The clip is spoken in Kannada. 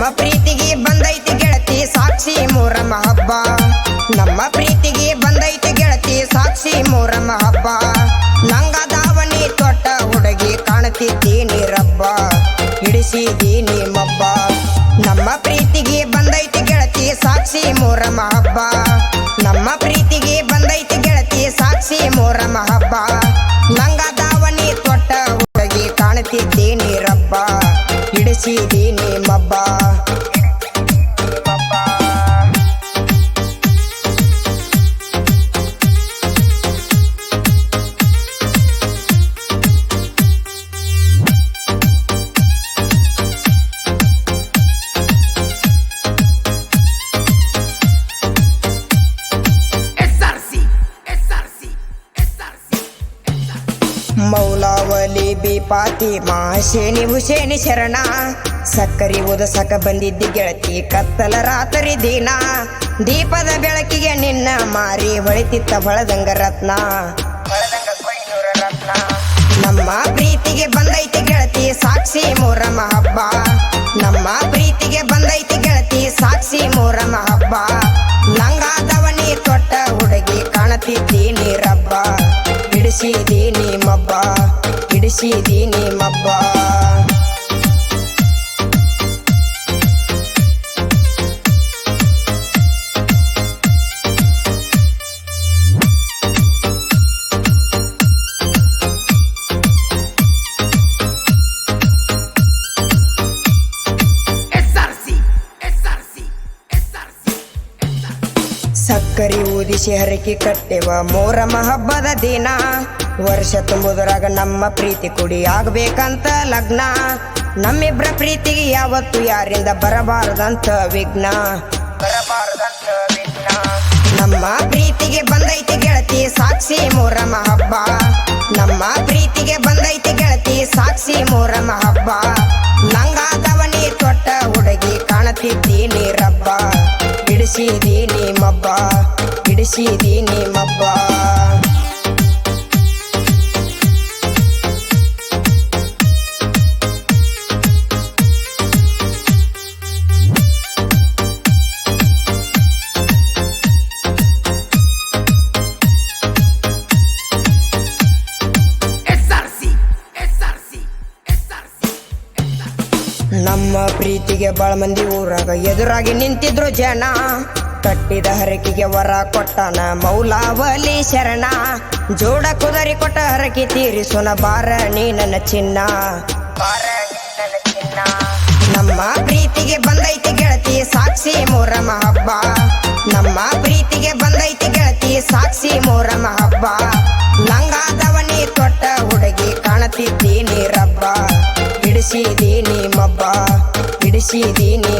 ನಮ್ಮ ಪ್ರೀತಿಗೆ ಬಂದೈತಿ ಗೆಳತಿ, ಸಾಕ್ಷಿ ಮೂರಮ್ಮ ಹಬ್ಬ. ನಮ್ಮ ಪ್ರೀತಿಗೆ ಬಂದೈತಿ ಗೆಳತಿ, ಸಾಕ್ಷಿ ಮೂರಮ್ಮ ಹಬ್ಬ. ನಂಗ ದಾವಣಿ ತೊಟ್ಟ ಹುಡುಗಿ ಕಾಣುತ್ತಿದ್ದೀನಿ ರಬ್ಬ ಹಿಡಿಸಿದ್ದೀನಿ ಮಬ್ಬ ನಮ್ಮ ಪ್ರೀತಿಗೆ ಬಂದೈತಿ ಗೆಳತಿ, ಸಾಕ್ಷಿ ಮೂರಮ್ಮ ಹಬ್ಬ. ನಮ್ಮ ಪ್ರೀತಿಗೆ ಬಂದೈತಿ ಗೆಳತಿ, ಸಾಕ್ಷಿ ಮೂರಮ್ಮ ಹಬ್ಬ. ನಂಗ ದಾವಣಿ ತೊಟ್ಟ ಹುಡುಗಿ ಕಾಣುತ್ತಿದ್ದೀನಿ ರಬ್ಬ ಹಿಡಿಸಿದ್ದೀನಿ ಮಬ್ಬ ಮೌಲಾವಲಿ ಬಿ ಪಾತಿಮಾ ಮಾಶೇನಿ ಹುಷೇನಿ ಶರಣ. ಸಕ್ಕರಿ ಉದಸಕ ಬಂದಿದ್ದಿ ಗೆಳತಿ ಕತ್ತಲ ರಾತ್ರಿ ದಿನ. ದೀಪದ ಬೆಳಕಿಗೆ ನಿನ್ನ ಮಾರಿ ಹೊಳಿತಿತ್ತ ಹೊಳದಂಗ ರತ್ನ. ನಮ್ಮ ಪ್ರೀತಿಗೆ ಬಂದೈತಿ ಗೆಳತಿ ಸಾಕ್ಷಿ ಮೂರಮ್ಮ ಹಬ್ಬ. ಹಿಡಿಸಿದೀನಿ ಮಬ್ಬ ಹಿಡಿಸಿದೀನಿ ಮಬ್ಬ ಸಕ್ಕರಿ ಊದಿಸಿ ಹರಕಿ ಕಟ್ಟೆವ ಮೋರ ಹಬ್ಬದ ದಿನ. ವರ್ಷ ತುಂಬುದರಾಗ ನಮ್ಮ ಪ್ರೀತಿ ಕುಡಿ ಆಗ್ಬೇಕಂತ ಲಗ್ನ. ನಮ್ಮಿಬ್ರ ಪ್ರೀತಿಗೆ ಯಾವತ್ತು ಯಾರಿಂದ ಬರಬಾರದಂತ ವಿಘ್ನ. ಬರಬಾರದಂತ ವಿಘ್ನ. ನಮ್ಮ ಪ್ರೀತಿಗೆ ಬಂದೈತಿ ಗೆಳತಿ, ಸಾಕ್ಷಿ ಮೋರ ಹಬ್ಬ ನಮ್ಮ ಪ್ರೀತಿಗೆ ಬಂದೈತಿ ಗೆಳತಿ, ಸಾಕ್ಷಿ ಮೋರ ಹಬ್ಬ ಹಿಡಿಸಿದೀನಿ ಮಬ್ಬ ನಮ್ಮ ಪ್ರೀತಿಗೆ ಬಾಳ ಮಂದಿ ಊರಾಗ ಎದುರಾಗಿ ನಿಂತಿದ್ರು ಜನ. ಕಟ್ಟಿದ ಹರಕಿಗೆ ವರ ಕೊಟ್ಟನ ಮೌಲಾವಲಿ ಶರಣ. ಜೋಡ ಕುದರಿ ಕೊಟ್ಟ ಹರಕಿ ತೀರಿಸೋನ ಬಾರ ನೀ ನನ್ನ ಚಿನ್ನ. ಬಾರ ನನ್ನ ಚಿನ್ನ. ನಮ್ಮ ಪ್ರೀತಿಗೆ ಬಂದೈತಿ ಗೆಳತಿ, ಸಾಕ್ಷಿ ಮೂರಮ ಹಬ್ಬ ನಮ್ಮ ಪ್ರೀತಿಗೆ ಬಂದೈತಿ ಗೆಳತಿ, ಸಾಕ್ಷಿ ಮೂರಮ ಹಬ್ಬ ಲಂಗಾದವನಿ ತೊಟ್ಟ ಹುಡುಗಿ ಕಾಣತಿದ್ದೀನಿ ರಬ್ಬ. ಹಿಡಿಸಿದೀನಿ ಮಬ್ಬ. ಹಿಡಿಸಿದೀನಿ ಮಬ್ಬ